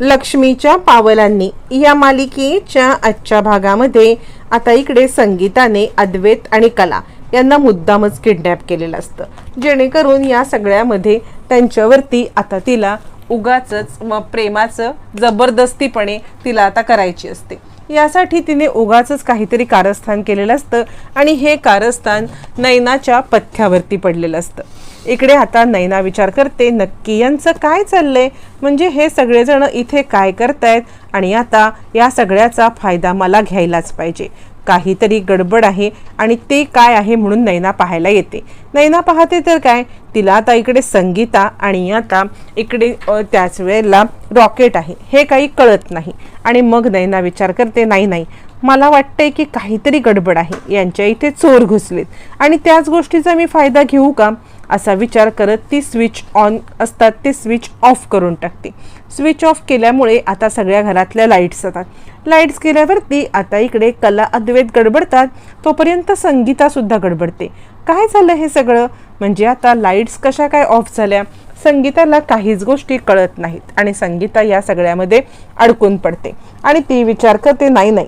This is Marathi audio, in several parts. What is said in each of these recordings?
लक्ष्मीच्या पावलांनी. या मालिकेच्या आजच्या भागामध्ये आता इकडे संगीताने अद्वैत आणि कला यांना मुद्दामच किडनॅप केलेलं असतं. जेणेकरून या सगळ्यामध्ये त्यांच्यावरती आता तिला उगाच मग प्रेमाचं जबरदस्तीपणे तिला आता करायची असते. यासाठी तिने उगाच काहीतरी कारस्थान केलेलं असतं आणि हे कारस्थान नैनाच्या पथ्यावरती पडलेलं असतं. इकडे आता नैना विचार करते नक्की यांचं काय चाललंय? म्हणजे हे सगळेजण इथे काय करतायत? आणि आता या सगळ्याचा फायदा मला घ्यायलाच पाहिजे. काहीतरी गडबड आहे आणि ते काय आहे म्हणून नैना पाहायला येते. नैना पाहते तर काय? तिला आता इकडे संगीता आणि आता इकडे त्याच वेळेला रॉकेट आहे. हे काही कळत नाही. आणि मग नैना विचार करते नाही नाही. मला वाटतंय की काहीतरी गडबड आहे. यांच्या इथे चोर घुसलेत. आणि त्याच गोष्टीचा मी फायदा घेऊ का? असा विचार करत ती स्विच ऑन असतात ते स्विच ऑफ करून टाकते. स्विच ऑफ केल्यामुळे आता सगळ्या घरातल्या लाईट्स जातात लाईट्स गेल्यावरती आता इकडे कला अद्वैत गडबडतात. तोपर्यंत संगीतासुद्धा गडबडते. काय झालं हे सगळं? म्हणजे आता लाईट्स कशा काय ऑफ झाल्या? संगीताला काहीच गोष्टी कळत नाहीत. आणि संगीता या सगळ्यामध्ये अडकून पडते. आणि ती विचार करते नाही नाही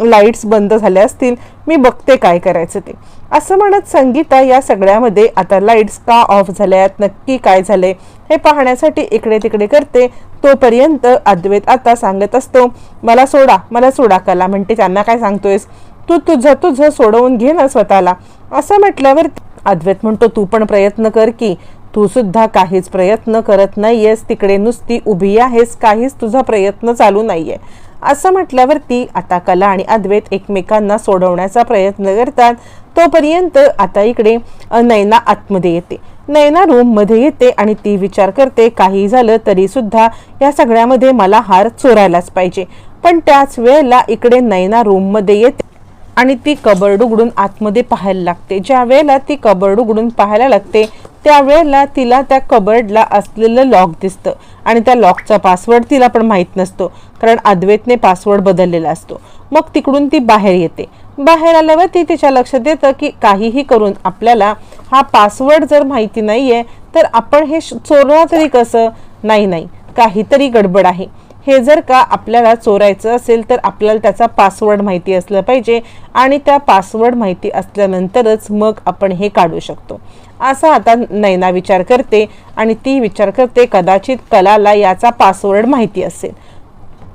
लाईट्स बंद झाल्या असतील मी बघते काय करायचं ते. असं म्हणत संगीता या सगळ्यामध्ये आता लाईट्स का ऑफ झाल्यात नक्की काय झाले हे पाहण्यासाठी इकडे तिकडे करते. तोपर्यंत अद्वैत आता सांगत असतो मला सोडा मला सोडा कला म्हणते. त्यांना काय सांगतोयस? तू तुझं तुझं सोडवून घे ना स्वतःला. असं म्हटल्यावर अद्वैत म्हणतो तू पण प्रयत्न कर की तू सुद्धा काहीच प्रयत्न करत नाहीयेस. तिकडे नुसती उभी आहेस काहीच तुझा प्रयत्न चालू नाहीये. असं म्हटल्यावरती आता कला आणि अद्वैत एकमेकांना सोडवण्याचा प्रयत्न करतात तोपर्यंत आता इकडे नैना आतमध्ये येते. नैना रूममध्ये येते आणि ती विचार करते काही झालं तरीसुद्धा या सगळ्यामध्ये मला हार चोरायलाच पाहिजे. पण त्याच वेळेला इकडे नैना रूममध्ये येते आणि ती कबर्ड उघडून आतमध्ये पाहायला लागते. ज्या वेळेला ती कबर्ड उघडून पाहायला लागते त्यावेळेला तिला त्या कबर्डला असलेलं लॉक दिसतं. आणि त्या लॉकचा पासवर्ड तिला पण माहीत नसतो कारण अद्वैतने पासवर्ड बदललेला असतो. मग तिकडून ती बाहेर येते. बाहेर आल्यावर ती तिच्या लक्षात येतं की काहीही करून आपल्याला हा पासवर्ड जर माहिती नाही आहे तर आपण हे श- चोरणार तरी कसं? नाही नाही. काहीतरी गडबड आहे. हे जर का आपल्याला चोरायचं असेल तर आपल्याला त्याचा पासवर्ड माहिती असलं पाहिजे आणि त्या पासवर्ड माहिती असल्यानंतरच मग आपण हे काढू शकतो. असा आता नैना विचार करते आणि ती विचार करते कदाचित कलाला याचा पासवर्ड माहिती असेल.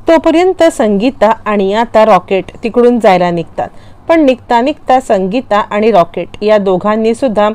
तोपर्यंत संगीता आणि आता रॉकेट तिकडून जायला निघतात. पण निघता निघता संगीता आणि रॉकेट या दोघांनी सुद्धा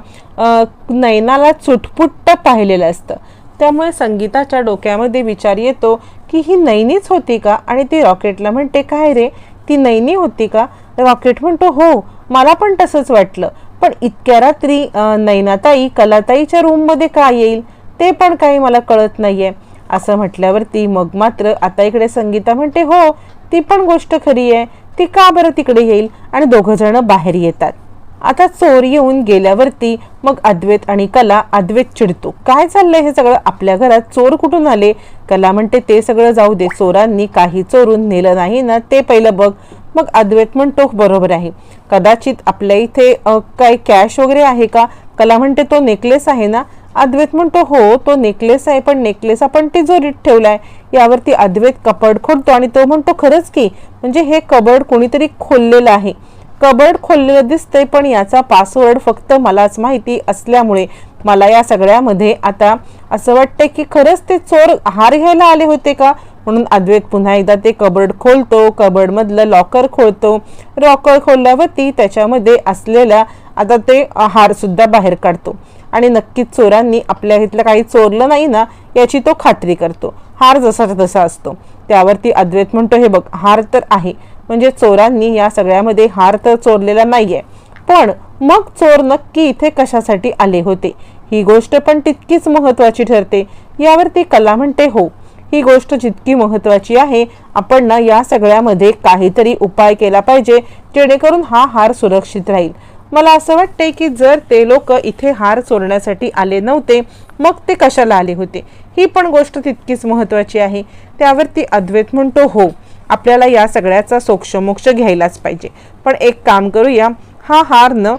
नैनाला चुटपुट्ट पाहिलेलं असतं. त्यामुळे संगीताच्या डोक्यामध्ये विचार येतो की ही नैनीच होती का? आणि ती रॉकेटला म्हणते काय रे? ती नैनी होती का? रॉकेट म्हणतो हो मला पण तसंच वाटलं. पण इतक्या रात्री नैनाताई कलाताईच्या रूममध्ये काय येईल? ते पण काही मला कळत नाही आहे असं म्हटल्यावरती मग मात्र आता इकडे संगीता म्हणते हो ती पण गोष्ट खरी आहे. ती का बरं तिकडे येईल? आणि दोघं जण बाहेर येतात. आता चोर येऊन गेल्यावरती मग अद्वैत आणि कला अद्वैत चिडतो. काय चाललंय हे सगळं? आपल्या घरात चोर कुठून आले? कला म्हणते ते सगळं जाऊ दे. चोरांनी काही चोरून नेलं नाही ना ते पहिलं बघ. मग अद्वैत म्हणतो बरोबर आहे. कदाचित आपल्या इथे काय काही कॅश वगैरे आहे का? कला म्हणते तो नेकलेस आहे ना? अद्वैत म्हणतो हो तो नेकलेस आहे पण नेकलेस आपण तिजोरीत ठेवलाय. यावरती अद्वैत कपड खोलतो आणि तो म्हणतो खरंच की म्हणजे हे कबड कोणीतरी खोललेलं आहे. कबर्ड खोललेलं दिसतंय पण याचा पासवर्ड फक्त मलाच माहिती असल्यामुळे मला या सगळ्यामध्ये आता असं वाटतंय की खरंच ते चोर हार घ्यायला आले होते का? म्हणून अद्वैत पुन्हा एकदा ते कबर्ड खोलतो कबर्डमधलं लॉकर खोलतो. लॉकर खोलल्यावरती त्याच्यामध्ये असलेल्या आता ते हारसुद्धा बाहेर काढतो. आणि नक्कीच चोरांनी आपल्या इथलं काही चोरलं नाही ना याची तो खात्री करतो. हार जसा तसा असतो. त्यावरती अद्वैत म्हणतो हे बघ हार तर आहे म्हणजे चोरांनी या सगळ्यामध्ये हार तर चोरलेला नाहीये. पण मग चोर नक्की इथे कशासाठी आले होते? ही गोष्ट पण तितकीच महत्वाची ठरते. यावरती कला म्हणते हो ही गोष्ट जितकी महत्वाची आहे आपण ना या सगळ्यामध्ये काहीतरी उपाय केला पाहिजे जेणेकरून हा हार सुरक्षित राहील. मला असं वाटते की जर ते लोक इथे हार चोरण्यासाठी आले नव्हते मग ते कशाला आले होते? ही पण गोष्ट तितकीच महत्वाची आहे. त्यावरती अद्वैत म्हणतो हो आपल्याला या सगळ्याचा सोक्षमोक्ष घ्यायलाच पाहिजे. पण एक काम करूया हा हार न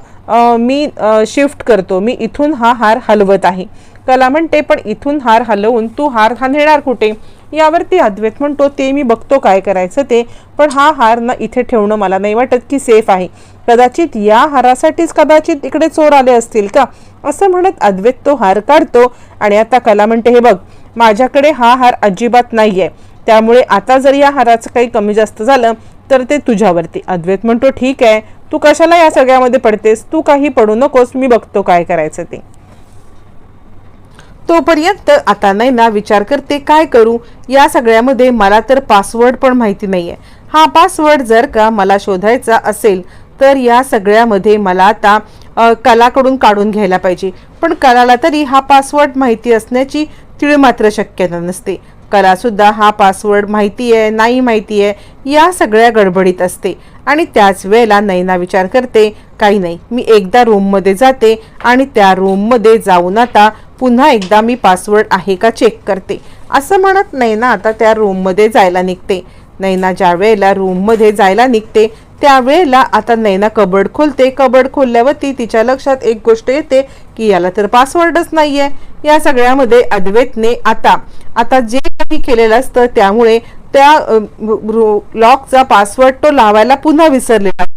मी शिफ्ट करतो. मी इथून हा हार हलवत आहे. कला म्हणते पण इथून हार हलवून तू हार हा नेणार कुठे? यावरती अद्वैत म्हणतो ते मी बघतो काय करायचं ते पण हा हार ना इथे ठेवणं मला नाही वाटत की सेफ आहे. कदाचित या हारासाठीच कदाचित इकडे चोर आले असतील का? असं म्हणत अद्वैत तो हार काढतो आणि आता कला म्हणते हे बघ माझ्याकडे हा हार अजिबात नाही आहे त्यामुळे आता जर या हाराचं काही कमी जास्त झालं तर ते तुझ्यावरती. अद्वैत म्हणतो ठीक आहे तू कशाला या सगळ्यामध्ये पडतेस? तू काही पडू नकोस मी बघतो काय करायचं ते. तोपर्यंत आता नाही ना विचार करते काय करू? या सगळ्यामध्ये मला तर पासवर्ड पण माहिती नाहीये. हा पासवर्ड जर का मला शोधायचा असेल तर या सगळ्यामध्ये मला आता कलाकडून काढून घ्यायला पाहिजे. पण कलाला तरी हा पासवर्ड माहिती असण्याची तिळ मात्र शक्यता नसते. कलासुद्धा हा पासवर्ड माहिती आहे नाही माहिती आहे या सगळ्या गडबडीत असते. आणि त्याच वेळेला नैना विचार करते काही नाही मी एकदा रूममध्ये जाते आणि त्या रूममध्ये जाऊन आता पुन्हा एकदा मी पासवर्ड आहे का चेक करते. असं म्हणत नैना आता त्या रूममध्ये जायला निघते. नैना ज्या वेळेला रूममध्ये जायला निघते त्यावेळेला आता नैना कबड खोलते. कबड खोलल्यावरती तिच्या लक्षात एक गोष्ट येते की याला तर पासवर्डच नाही आहे या सगळ्यामध्ये अद्वैतने आता आता जे काही केलेलं असतं त्यामुळे त्या लॉकचा पासवर्ड तो लावायला पुन्हा विसरलेला असतो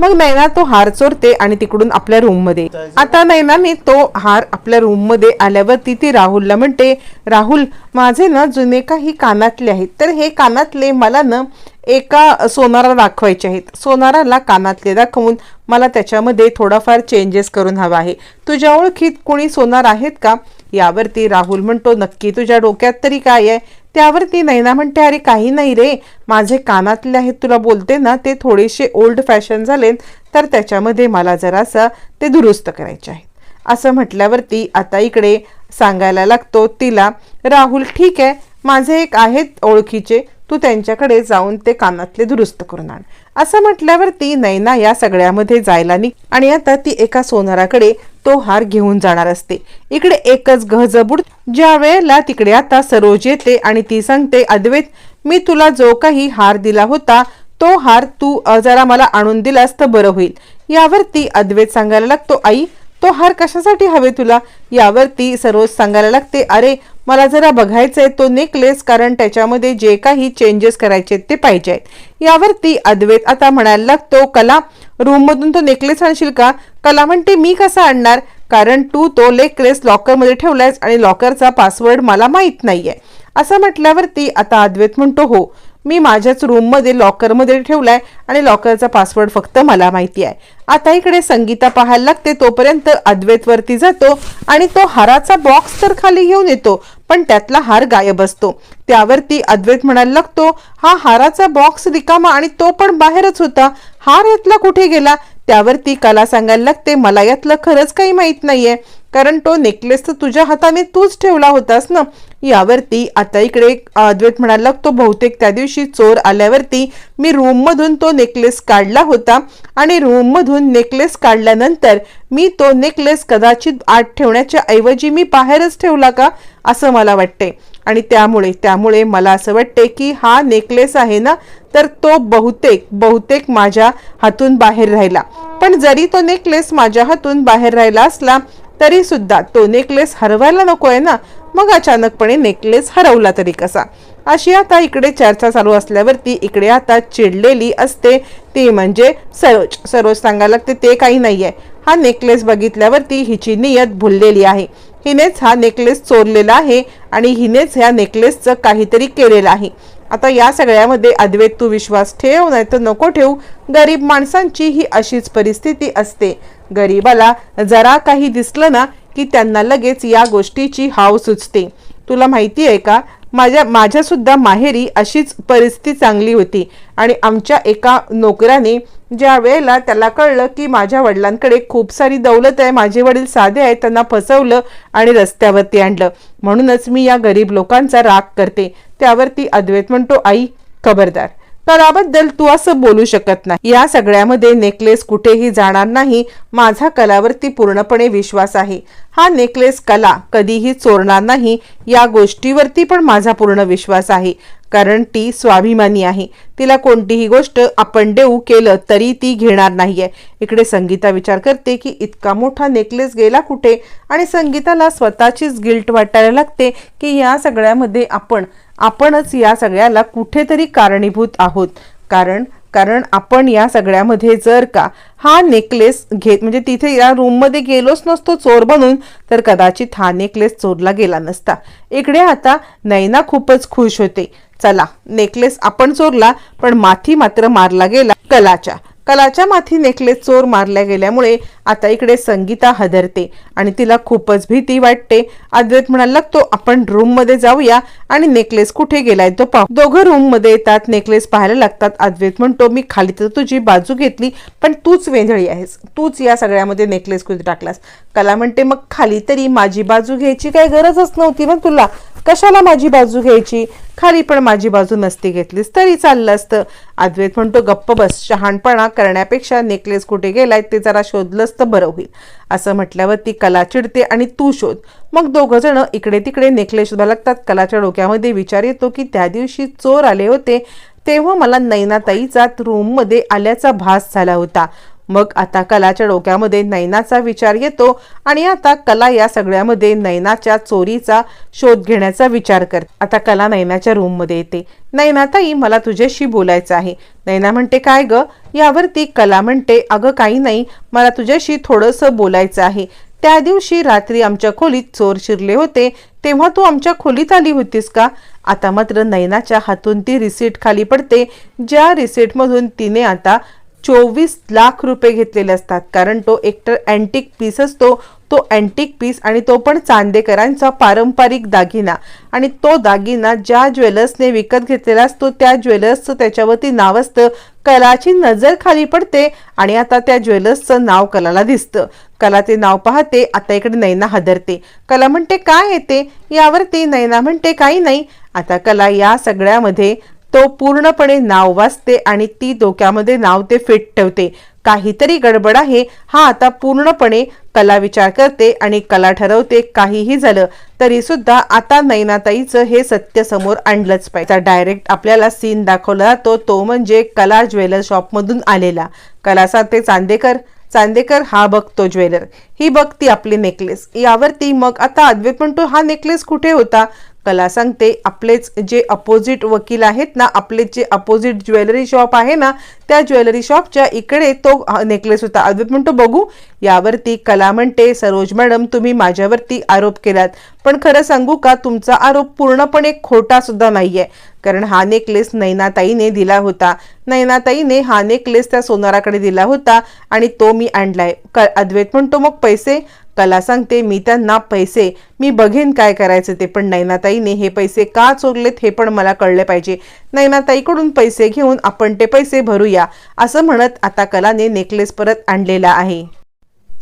मग नैना तो हार चोरते आणि तिकडून आपल्या रूममध्ये. आता नैनाने तो हार आपल्या रूममध्ये आल्यावरती ती राहुलला म्हणते राहुल माझे ना जुने काही कानातले आहेत. तर हे कानातले मला ना एका सोनारा दाखवायचे आहेत. सोनाराला कानातले दाखवून मला त्याच्यामध्ये थोडाफार चेंजेस करून हवा आहे. तुझ्या ओळखीत कोणी सोनार आहेत का? यावरती राहुल म्हणतो नक्की तुझ्या डोक्यात तरी काय आहे? त्यावरती नैना म्हणते अरे काही नाही रे. माझे कानातले आहेत तुला बोलते ना ते थोडेसे ओल्ड फॅशन झालेत तर त्याच्यामध्ये मला जरासं ते दुरुस्त करायचे आहेत. असं म्हटल्यावरती आता इकडे सांगायला लागतो तिला राहुल ठीक आहे. माझे एक आहेत ओळखीचे. तू त्यांच्याकडे जाऊन ते कानातले दुरुस्त करून आण. असं म्हटल्यावरती नैना या सगळ्यामध्ये जायला निघ आणि आता ती एका सोनाराकडे तो हार घेऊन जाणार असते. इकडे एकच गहजबूड ज्या वेळेला तिकडे आता सरोज येते आणि ती सांगते अद्वैत मी तुला जो काही हार दिला होता तो हार तू जरा मला आणून दिलास तर बरं होईल. यावरती अद्वैत सांगायला लागतो आई तो हार कशासाठी हवे तुला? यावरती सरोज सांगायला लागते अरे मला जरा बघायचंय तो नेकलेस कारण त्याच्यामध्ये जे काही चेंजेस करायचे ते पाहिजे आहेत. यावरती अद्वैत आता म्हणायला लागतो कला रूममधून तो नेकलेस आणशील का? कला म्हणते मी कसा आणणार? कारण तू तो नेकलेस लॉकरमध्ये ठेवलायस आणि लॉकरचा पासवर्ड मला माहीत नाहीये. असं म्हटल्यावरती आता अद्वैत म्हणतो हो मी माझ्याच रूममध्ये लॉकरमध्ये ठेवलाय आणि लॉकरचा पासवर्ड फक्त मला माहिती आहे. आता इकडे संगीता पाहायला लागते. तोपर्यंत अद्वैतवरती जातो आणि तो हाराचा बॉक्स तर खाली घेऊन येतो पण त्यातला हार गायब असतो. त्यावरती अद्वैत म्हणायला लागतो हा हाराचा बॉक्स रिकामा आणि तो पण बाहेरच होता. हार यातला कुठे गेला? त्यावरती कला सांगायला लागते मला यातलं खरंच काही माहीत नाहीये. कारण तो नेकलेस तर तुझ्या हाताने तूच ठेवला होतास ना? यावरती आता इकडे अद्वैत म्हणायला लागतो बहुतेक त्या दिवशी चोर आल्यावरती मी रूममधून तो नेकलेस काढला होता आणि रूममधून नेकलेस काढल्यानंतर मी तो नेकलेस कदाचित आत ठेवण्याच्या ऐवजी मी बाहेरच ठेवला का? असं मला वाटते. आणि त्यामुळे त्यामुळे मला असं वाटते की हा नेकलेस आहे ना तर तो बहुतेक बहुतेक माझ्या हातून बाहेर राहिला. पण जरी तो नेकलेस माझ्या हातून बाहेर राहिला असला तरी सुद्धा तो नेकलेस हरवायला नको आहे ना? मग अचानकपणे नेकलेस हरवला तरी कसा? अशी आता इकडे चर्चा चालू असल्यावरती इकडे आता चिडलेली असते. ती म्हणजे सरोज. सरोज सांगायला लागते ते काही नाही आहे हा नेकलेस बघितल्यावरती हिची नियत भुललेली आहे. हिनेच हा नेकलेस चोरलेला आहे आणि हिनेच ह्या नेकलेसचं काहीतरी केलेलं आहे. आता या सगळ्यामध्ये अद्वैत तू विश्वास ठेव नाही तर नको ठेवू. गरीब माणसांची ही अशीच परिस्थिती असते. गरीबाला जरा काही दिसलं ना की त्यांना लगेच या गोष्टीची हाव सुचते. तुला माहिती आहे का? माझ्या माझ्यासुद्धा माहेरी अशीच परिस्थिती चांगली होती. आणि आमच्या एका नोकराने ज्या वेळेला त्याला कळलं की माझ्या वडिलांकडे खूप सारी दौलत आहे माझे वडील साधे आहेत त्यांना फसवलं आणि रस्त्यावरती आणलं. म्हणूनच मी या गरीब लोकांचा राग करते. त्यावरती अद्वैत म्हणतो आई खबरदार. कलाबद्दल तू असं बोलू शकत नाही. या सगळ्यामध्ये नेकलेस कुठेही जाणार नाही माझा कलावरती पूर्णपणे विश्वास आहे. हा नेकलेस कला कधीही चोरणार नाही या गोष्टीवरती पण माझा पूर्ण विश्वास आहे. कारण ती स्वाभिमानी आहे. तिला कोणतीही गोष्ट आपण देऊ केलं तरी ती घेणार नाहीये. इकडे संगीता विचार करते की इतका मोठा नेकलेस गेला कुठे? आणि संगीताला स्वतःचीच गिल्ट वाटायला लागते की या सगळ्यामध्ये आपण आपणच या सगळ्याला कुठेतरी कारणीभूत आहोत. कारण कारण आपण या सगळ्यामध्ये जर का हा नेकलेस घेत म्हणजे तिथे या रूममध्ये गेलोच नसतो चोर बनून तर कदाचित हा नेकलेस चोरला गेला नसता. इकडे आता नैना खूपच खुश होते. चला नेकलेस आपण चोरला पण माथी मात्र मारला गेला कलाच्या. कलाच्या माथी नेकलेस चोर मारल्या गेल्यामुळे आता इकडे संगीता हदरते आणि तिला खूपच भीती वाटते. अद्वैत म्हणायला लागतो आपण रूममध्ये जाऊया आणि नेकलेस कुठे गेलाय तो पाहू. दोघं रूममध्ये येतात नेकलेस पाहायला लागतात. अद्वैत म्हणतो मी खाली तर तुझी बाजू घेतली पण तूच वेंधळी आहेस. तूच या सगळ्यामध्ये नेकलेस कुठे टाकलास. कला म्हणते मग खाली तरी माझी बाजू घ्यायची काही गरजच नव्हती ना तुला. कशाला माझी बाजू घ्यायची? खाली पण माझी बाजू नसती घेतलीस तरी चाललं असतं. अद्वैत म्हणतो गप्प बस शहाणपणा करण्यापेक्षा नेकलेस कुठे गेलाय ते जरा शोधलंच तर बरं होईल. असं म्हटल्यावर ती कला चिडते आणि तू शोध. मग दोघं जण इकडे तिकडे नेकलेस शोधायला लागतात. कलाच्या डोक्यामध्ये विचार येतो की त्या दिवशी चोर आले होते तेव्हा मला नैनाताईचा रूममध्ये आल्याचा भास झाला होता. मग आता कलाच्या डोक्यामध्ये नैनाचा विचार येतो आणि आता कला या सगळ्यामध्ये नैनाच्या चोरीचा शोध घेण्याचा विचार कर आता कला नैनाच्या रूममध्ये येते. नैनाताई मला तुझ्याशी बोलायचं आहे. नैना म्हणते काय ग? यावरती कला म्हणते अगं काही नाही मला तुझ्याशी थोडंसं बोलायचं आहे. त्या दिवशी रात्री आमच्या खोलीत चोर शिरले होते तेव्हा तू आमच्या खोलीत आली होतीस का? आता मात्र नैनाच्या हातून ती रिसीट खाली पडते. ज्या रिसीटमधून तिने आता चोवीस लाख रुपये घेतलेले असतात. कारण तो एकतर अँटिक पीस असतो तो अँटिक पीस आणि तो पण चांदेकरांचा पारंपरिक दागिना. आणि तो दागिना ज्या ज्वेलर्सने विकत घेतलेला असतो त्या ज्वेलर्सचं त्याच्यावरती नाव असतं कलाची नजर खाली पडते आणि आता त्या ज्वेलर्सचं नाव कलाला दिसतं. कला ते नाव पाहते आता इकडे नैना हदरते. कला म्हणते काय येते यावरती नैना म्हणते काही नाही. आता कला या सगळ्यामध्ये तो पूर्णपणे नाव वाचते आणि ती डोक्यामध्ये नाव ते फिट ठेवते. काहीतरी गडबड आहे. हा आता पूर्णपणे कला विचार करते आणि कला ठरवते. काहीही झालं तरी सुद्धा आता नैनाताईचं हे सत्य समोर आणलंच पाहिजे. डायरेक्ट आपल्याला सीन दाखवला जातो. तो म्हणजे कला ज्वेलर शॉपमधून आलेला. कला सांगते चांदेकर. चांदेकर हा बघतो ज्वेलर. ही बघती आपली नेकलेस यावरती मग आता अद्वैत म्हणतो हा नेकलेस कुठे होता? कला सांगते आपलेच जे अपोजिट वकील आहेत ना आपले जे अपोजिट ज्वेलरी शॉप आहे ना त्या ज्वेलरी शॉपच्या इकडे तो नेकलेस होता. अद्वैत म्हणतो बघू यावरती कला म्हणते सरोज मॅडम तुम्ही माझ्यावरती आरोप केलात. पण खरं सांगू का तुमचा आरोप पूर्णपणे खोटा सुद्धा नाहीये. कारण हा नेकलेस नैनाताईने दिला होता. नैनाताईने हा नेकलेस त्या सोनाराकडे दिला होता आणि तो मी आणलाय. क अद्वैत म्हणतो मग पैसे कला सांगते मी त्यांना पैसे मी बघेन काय करायचं ते. पण नैनाताईने हे पैसे का चोरलेत हे पण मला कळले पाहिजे. नैनाताईकडून पैसे घेऊन आपण ते पैसे भरूया असं म्हणत आता कलाने नेकलेस परत आणलेला आहे.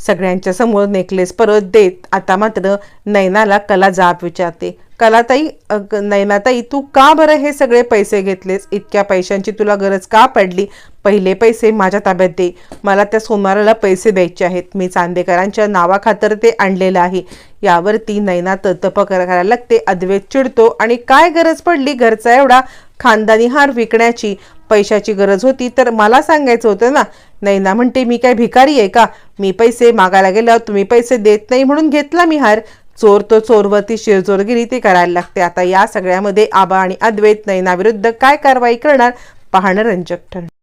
सगळ्यांच्या समोर नेकलेस परत देत. आता मात्र नैनाला कला जाब विचारते. कलाताई नैनाताई तू का बरं हे सगळे पैसे घेतलेस? इतक्या पैशांची तुला गरज का पडली? पहिले पैसे माझ्या ताब्यात दे. मला त्या सोनाराला पैसे द्यायचे आहेत. मी चांदेकरांच्या नावाखातर ते आणलेलं आहे. यावरती नैना ततप करायला लागते. अद्वैत चिडतो. आणि काय गरज पडली घरचा एवढा? खानदानी हार विकण्याची. पैशाची गरज होती तर मला सांगायचं होतं ना? नाही ना म्हणते मी काय भिकारी आहे का? मी पैसे मागायला गेलं तुम्ही पैसे देत नाही म्हणून घेतला मी हार. चोर तो चोरवरती शिरचोरगिरी ते करायला लागते. आता या सगळ्यामध्ये आबा आणि अद्वैत नैनाविरुद्ध काय कारवाई करणार? पाहणं रंजक ठरणार.